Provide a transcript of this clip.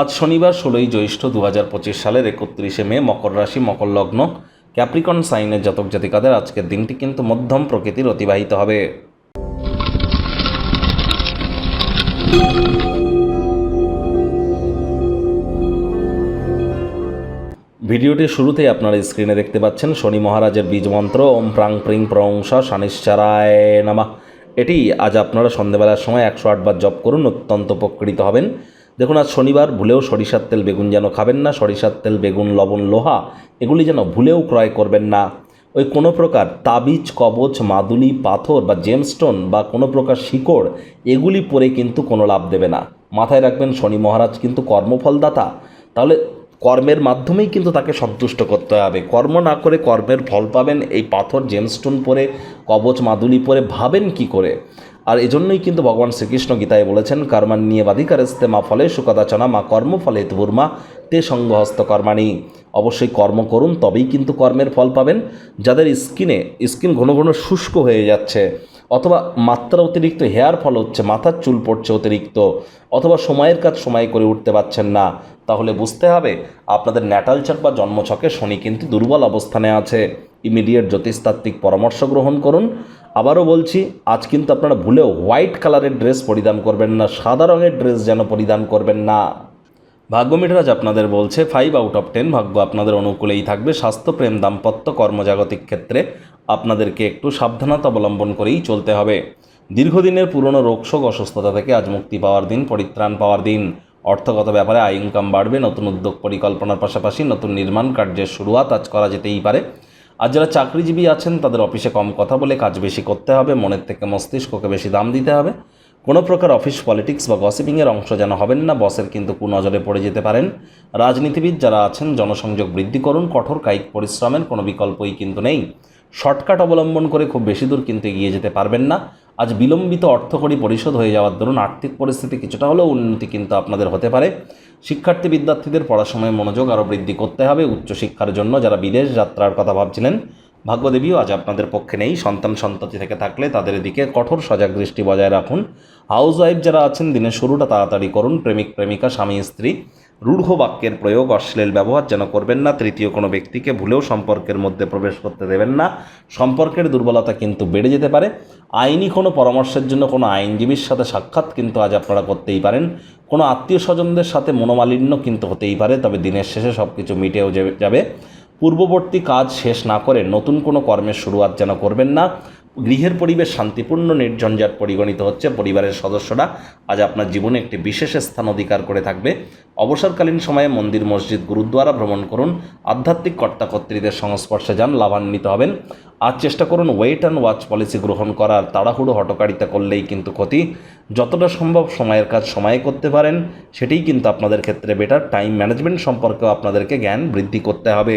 আজ শনিবার ষোলোই জ্যৈষ্ঠ দু হাজার পঁচিশ সালের একত্রিশে মে মকর রাশি, মকর লগ্ন, ক্যাপ্রিকন সাইনের জাতক জাতিকাদের আজকের দিনটি কিন্তু মধ্যম প্রকৃতির অতিবাহিত হবে। ভিডিওটির শুরুতেই আপনারা স্ক্রিনে দেখতে পাচ্ছেন শনি মহারাজের বীজ মন্ত্র, ওম প্রাং প্রিং প্রংস শানিশ্চারায় নামা। এটি আজ আপনারা সন্ধ্যেবেলার সময় একশো আটবার জপ করুন, অত্যন্ত উপকৃত হবেন। দেখুন, আজ শনিবার ভুলেও সরিষার তেল বেগুন যেন খাবেন না, সরিষার তেল, বেগুন, লবণ, লোহা, এগুলি যেন ভুলেও ক্রয় করবেন না। ওই কোনো প্রকার তাবিজ, কবচ, মাদুলি, পাথর বা জেমস্টোন বা কোনো প্রকার শিকড়, এগুলি পরে কিন্তু কোনো লাভ দেবে না। মাথায় রাখবেন, শনি মহারাজ কিন্তু কর্মফলদাতা। তাহলে কর্মের মাধ্যমেই কিন্তু তাকে সন্তুষ্ট করতে হবে। কর্ম না করে কর্মের ফল পাবেন, এই পাথর জেমস্টোন পরে, কবচ, মাদুলি পরে, ভাবেন কি করে? আর এজন্যই কিন্তু ভগবান শ্রীকৃষ্ণ গীতায় বলেছেন কর্মান নিয়ে বাধিকারস্তে মা ফলে সুকদাচনা মা কর্মফলে তুর্মা তে সঙ্গহস্ত কর্মাণী। অবশ্যই কর্ম করুন, তবেই কিন্তু কর্মের ফল পাবেন। যাদের স্কিনে, স্কিন ঘন ঘন শুষ্ক হয়ে যাচ্ছে, অথবা মাত্রা অতিরিক্ত, হেয়ার ফল হচ্ছে, মাথার চুল পড়ছে অতিরিক্ত, অথবা সময়ের কাজ সময় করে উঠতে পারছেন না, তাহলে বুঝতে হবে, আপনাদের ন্যাটালচার বা জন্মছকে শনি কিন্তু দুর্বল অবস্থানে আছে। ইমিডিয়েট জ্যোতিষতাত্ত্বিক পরামর্শ গ্রহণ করুন আবারও বলছি, আজ কিন্তু আপনারা ভুলেও হোয়াইট কালারের ড্রেস পরিধান করবেন না, সাদা রঙের ড্রেস যেন পরিধান করবেন না। ভাগ্য মিটারাজ আপনাদের বলছে ফাইভ আউট অফ টেন ভাগ্য আপনাদের অনুকূলেই থাকবে। স্বাস্থ্য, প্রেম, দাম্পত্য, কর্মজাগতিক ক্ষেত্রে আপনাদেরকে একটু সাবধানতা অবলম্বন করেই চলতে হবে। দীর্ঘদিনের পুরনো রোগশোক অসুস্থতা থেকে আজ মুক্তি পাওয়ার দিন, পরিত্রাণ পাওয়ার দিন। অর্থগত ব্যাপারে আয় ইনকাম বাড়বে, নতুন উদ্যোগ পরিকল্পনার পাশাপাশি নতুন নির্মাণ কার্যের শুরুয়াত আজ করা যেতেই পারে। আর যারা চাকরিজীবী আছেন, তাদের অফিসে কম কথা বলে কাজ বেশি করতে হবে, মনের থেকে মস্তিষ্ককে বেশি দাম দিতে হবে। কোনো প্রকার অফিস পলিটিক্স বা গসিপিংয়ের অংশ যেন হবেন না, বসের কিন্তু কুনজরে পড়ে যেতে পারেন। রাজনীতিবিদ যারা আছেন, জনসংযোগ বৃদ্ধি করুন, কঠোর কায়িক পরিশ্রমের কোনো বিকল্পই কিন্তু নেই। শর্টকাট অবলম্বন করে খুব বেশি দূর কিন্তু এগিয়ে যেতে পারবেন না। আজ বিলম্বিত অর্থকরী পরিশোধ হয়ে যাওয়ার দরুন আর্থিক পরিস্থিতি কিছুটা হলেও উন্নতি কিন্তু আপনাদের হতে পারে। শিক্ষার্থী বিদ্যার্থীদের পড়াশোনায় মনোযোগ আরও বৃদ্ধি করতে হবে উচ্চশিক্ষার জন্য। যারা বিদেশ যাত্রার কথা ভাবছিলেন ভাগ্যদেবীও আজ আপনাদের পক্ষে নেই। সন্তান সন্ততি থেকে থাকলে তাদের দিকে কঠোর সজাগ দৃষ্টি বজায় রাখুন। হাউস ওয়াইফ যারা আছেন, দিনের শুরুটা তাড়াতাড়ি করুন। প্রেমিক, প্রেমিকা, স্বামী, স্ত্রী, রূঢ় বাক্যের প্রয়োগ, অশ্লীল ব্যবহার যেন করবেন না। তৃতীয় কোনো ব্যক্তিকে ভুলেও সম্পর্কের মধ্যে প্রবেশ করতে দেবেন না। সম্পর্কের দুর্বলতা কিন্তু বেড়ে যেতে পারে। আইনি কোনো পরামর্শের জন্য কোনো আইনজীবীর সাথে সাক্ষাৎ কিন্তু আজ আপনারা করতেই পারেন। কোনো আত্মীয় স্বজনদের সাথে মনোমালিন্য কিন্তু হতেই পারে, তবে দিনের শেষে সব কিছু মিটেও যাবে। পূর্ববর্তী কাজ শেষ না করে নতুন কোনো কর্মের শুরুয়াত যেন করবেন না। গৃহের পরিবেশ শান্তিপূর্ণ, নির্ঝঞ্ঝাট পরিগণিত হচ্ছে পরিবারের সদস্যরা। আজ আপনার জীবনে একটি বিশেষ স্থান অধিকার করে থাকবে। অবসরকালীন সময়ে মন্দির, মসজিদ, গুরুদ্বারা ভ্রমণ করুন। আধ্যাত্মিক কর্তাকর্ত্রীদের সংস্পর্শে যান, লাভান্বিত হবেন। আজ চেষ্টা করুন ওয়েট অ্যান্ড ওয়াচ পলিসি গ্রহণ করার। তাড়াহুড়ো হটকারিতা করলেই কিন্তু ক্ষতি। যতটা সম্ভব সময়ের কাজ সময়ে করতে পারেন। সেটিই কিন্তু আপনাদের ক্ষেত্রে বেটার টাইম ম্যানেজমেন্ট সম্পর্কেও আপনাদেরকে জ্ঞান বৃদ্ধি করতে হবে।